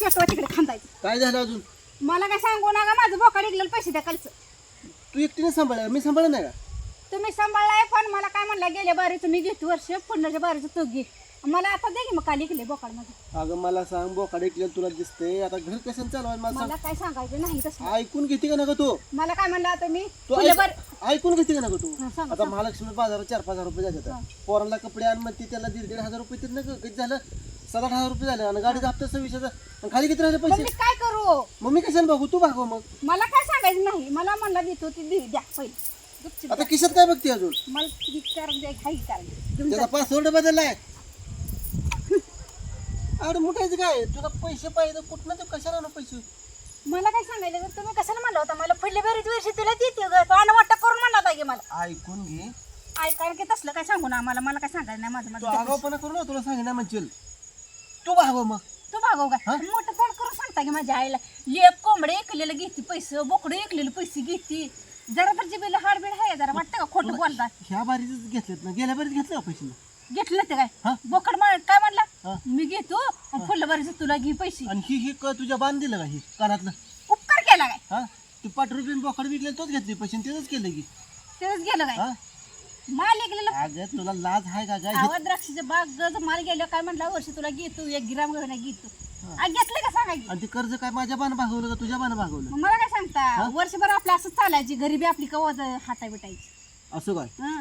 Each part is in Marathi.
चटवा तिकडे खांदायचं काय झालं अजून? मला काय सांगू नका माझं बोकाड इकलेलं पैसे द्या कालचं तू एकटीने सांभाळ मी सांभाळ नाही का? तुम्ही सांभाळलाय पण मला काय म्हणलं गेल्या बारीचं मी घेतो वर्ष पुढच्या बारीचं तू घे. मला आता दे की मग काल इकले बोकाडमध्ये अगं मला सांग बोकाड ऐकलं तुला दिसतंय आता घर कसं चालवायचं? मला मला काय सांगायचं नाही तसं सांग ऐकून घेते का नका तू? मला काय म्हणलं आता मी? तू ऐक- ऐकून घेते का नका तू? हा, सांगा, आता महालक्ष्मी बाजारात चार पाच हजार रुपये जातात. पोरांना कपडे आण म्हणते त्याला दीड दीड हजार रुपये तर नका. किती झालं? सात आठ हजार रुपये झाले आणि गाडीचा हप्ता सव्वीस हजार. आणि खाली किती राहिले मग पैसे? मी काय करू? मग मी कशाला बघू? तू भागव मग. मला काय सांगायचं नाही. मला म्हणला देतो ती दे द्या पहिले गुपचूप आता किशात काय बघते अजून? मला ती द्या काही त्याचा. पासवर्ड बदललाय अरे मुठायचं काय? तुला पैसे पाहिजे कुठनं ते कशाला ना पैसे? मला काय सांगायचं तर तुम्ही कशाला म्हणलं होता? मला पहिले बरीच वर्षी तुला देते ग. तो वाटत करून म्हणला होता की मला. ऐकून घे. ऐकायला की तसलं काय सांगू ना मला मला काय सांगायचं नाही माझं तू माझं करू ना तुला सांगितलं म्हणशील. तू भागव मग. तू भागव काय? मोठं तोंड करून सांगता की माझ्या आईला. एक कोंबडे ऐकलेलं घेते पैसे बोकडे ऐकलेलं पैसे घेते. जरा तर जिबेला हाडबीड आहे जरा वाटतं का खोटं बोलतात? ह्या बारीच घेतलेत ना? गेल्या बारीत घेतले पैसे घेतलं ते? काय? बोकड काय. म्हणला? मी घेतो फुलं बरीच तुला घे पैसे. आणि ही ही क तुझ्या बांध दिलं का ही? कानातलं? उपकार केला काय? हा? ती पाच रुपये बोकड विकले तोच घेतले पैसे तेच केलं की. तेच गेलं काय? माल ऐकलेलं अगं तुला लाज आहे का काय आवाज द्राक्षाच्या बाग गज माल गेलं काय म्हणला वर्ष तुला घेतो एक गिराम गहना घेतो. आ, घेतलं का सांगा की? आणि ते कर्ज काय माझ्या बाण भागवलं का तुझ्या बाण भागवलं? मग मला काय सांगता? वर्षभर आपलं असं चालायची गरिबी आपली कवा हाता बिटायची असं काय? हं.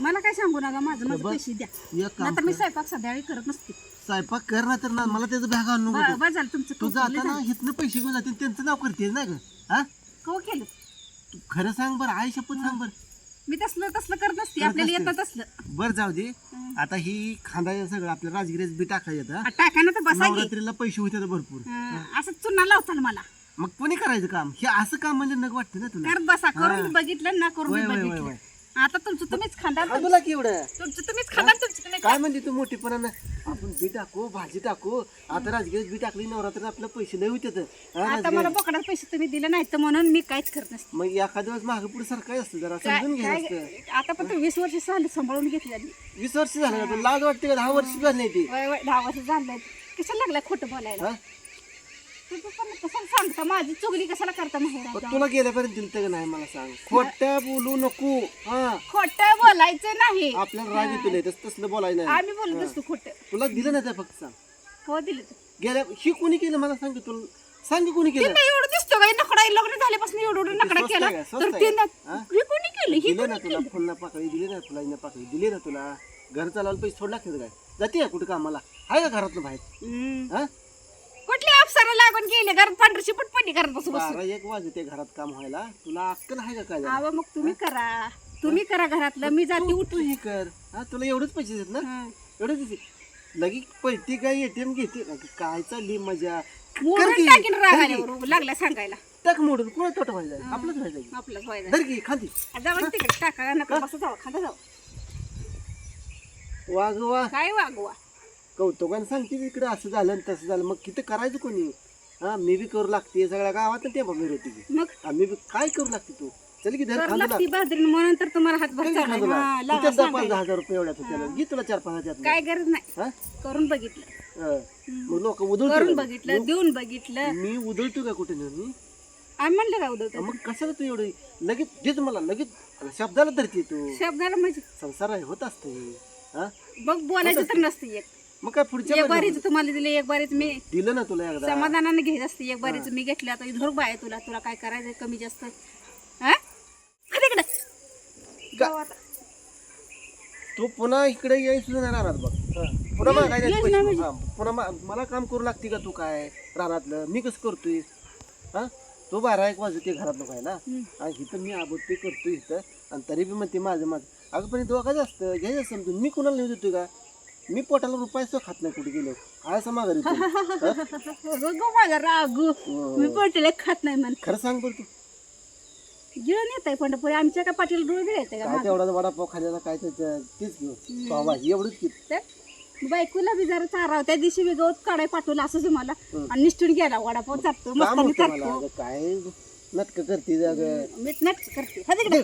मला काय सांगू नका माझं माझं बघ. पैसे द्या. एक काम नाहीतर मी स्वयंपाक सध्याकाळी करत नसते. स्वयंपाक कर ना तर ना मला त्याचं बॅग आणू नको. तुमचं. तू कौतुक लय जाताना झालं. पैसे घेऊन जाते त्यांचं नाव करतेस ना ग? हा? कवा केलं. तू खरं सांग बरं आई शपथ सांग बरं. मी तसलं तसलं करत नसते. आपल्याला नसते. येतं तसलं. बरं जाऊ दे. आता ही खांदा सगळं आपल्या राजगिरीच बी टाकायचं आ, टाका ना तर बसा की. नवरात्रीला पैसे होते भरपूर. हं, असं चुना लावताल मला. मग कोणी करायचं काम? हे असं काम म्हणजे नग वाटतं ना तुला. करत बसा करून बघितलं ना करून वय, वय, वय, बघितलं. आता तुमचं तुम्हीच खांदा. हा, तुला केवढं तुमचं तुम्हीच खांदा तुमचं तुम्ही काय म्हणते तू मोठीपणानं? आपण बी टाकू भाजी टाकू. आता राजगिरीत बी टाकली नवरात्री आपलं पैसे लय होते आता मला बोकडात पैसे तुम्ही दिले नाही तर म्हणून मी काहीच करत नसते. मग एखाद दिवस मागे पुढे सारखं असतं जरा समजून घ्यायचं आता पण वीस वर्ष झाली सांभाळून घेतली आधी. वीस वर्ष झालं लाज वाटते का? दहा वर्ष झाली नाही ती. वय वय दहा वर्ष झालंय कशाला लागलाय खोटं बोलायला? हा? तुम्ही पण कसं सांगता माझी चुगली कशाला करता माहेर पण तुला गेल्यापर्यंत दिलं का नाही मला सांग? खोट्या बोलू नको. हा. खोटं बोलायचं नाही. आपल्याला राग येतो नाही तसं तसलं बोलायचं नाही. आम्ही बोलत असतो खोटं. तुला दिलं नाही ते फक्त सांग. हो दिलं तू गेल्या ही कोणी केलं? मला सांग की तुला सांग की कोणी केलं? तिला एवढं दिसतो का नकडा लग्न झाल्यापासून एवढं एवढं नकडा स्वस्त केला. आहे का? स्वस्त तर आहे ते का? हा? हे कोणी केलं? हे दिले ना तुला फुलना पाकळी दिली ना फुलाईना पाकळी दिली ना तुला. घर चालवायला पैसे थोडं लागतात काय? जाते का कुठं कामाला? आहे का घरातलं बाहेर? हम्म. हा? अप्सरा लागून गेले घरात पांढरशी पण पडली घरात बसून बसून बारा एक वाजते घरात काम व्हायला. तुला अक्कल आहे का काय मग तुम्ही करा. तुम्ही करा घरातलं. मी जाते तू हे कर. हा तुला एवढंच पैसे देत ना. एवढंच देते. लगेच पैसे काय एटीएम घेते? अगं, काय चालली मजा? मोडून की. टाकीन राग आल्यावर लागला सांगायला. टाक मोडून. कोणा तोटा व्हायचा आपलंच व्हायचं आपलं व्हायला धर की खाली जाऊ तिकडे. टाका. नका बसा. जाऊ. खादा जाऊ. वाग वा काय वागवा कौतुकाने सांगते इकडे असं झालं आणि तसं झालं. मग किती करायचं कोणी? हा मी बी करू लागते सगळ्या गावात ते बघ होती की मग? हा, मी बी काय करू लागते तू? चल की धर खांदूला लागती म्हणून तर तुम्हाला हातभार. खांदूला हा, दहा पाच. दहा हजार रुपये एवढ्यात घे तुला चार पाच हजार काय गरज नाही. हा? करून बघितलं. हा. मग लोक करून उधळतो बघितलं देऊन बघितलं. मी उधळतो का कुठे नेऊन? मी आम्ही म्हणलं राहू दे मग कशाला तू एवढं? लगेच देत मला लगेच. शब्दाला धरते तू. शब्दाला म्हणजे? संसार आहे होत असते हा? बघ बोलायचं तर नसतं एक. मग काय पुढच्या एक बारी बारीच तुम्हाला दिले एक बारीच मी दिलं ना तुला एकदा. समाधानाने घ्यायचं असते एक बारीच मी घेतलं. आता धर बाय तुला. तुला काय करायचं कमी जास्त? हा? खा तिकडं जाऊ आता. तू पुन्हा इकडे यायचं नाही राहणार बघ. हा. पुन्हा मागायला पुन्हा मा- मला काम करू लागते का तू काय? रानातलं. मी कसं करतोय? हा? तो बारा एक वाजते घरातलं खायला हम्म. आणि इथं मी आबोते करतोय इथं. आणि तरी बी म्हणते माझं माझं. अगं पण हे दोघांचं असतं घ्यायचं समजून मी कुणाला नेऊ देतोय का? मी पोटाला रुपये सुद्धा खात नाही कुठे गेलो. काय असं माघारी? गो माझा रागू. हो. मी पटेल खात नाही म्हण. खरं सांग बरं तू. गिळून येत आहे पंढरपूर. आमच्या का पाटील डोळ बी येते का काय तेवढा वडापाव खाल्ल्याला काय त्याचं तेच घेऊ एवढंच की. बायकोला बी जरा चाराव त्या दिवशी मी गवत काढाय पाठवलं असं मला आणि निष्ठून गेला. वडापाव चालतो मस्त काय नाटकं करते अगं मी नट करते. हा तिकडे.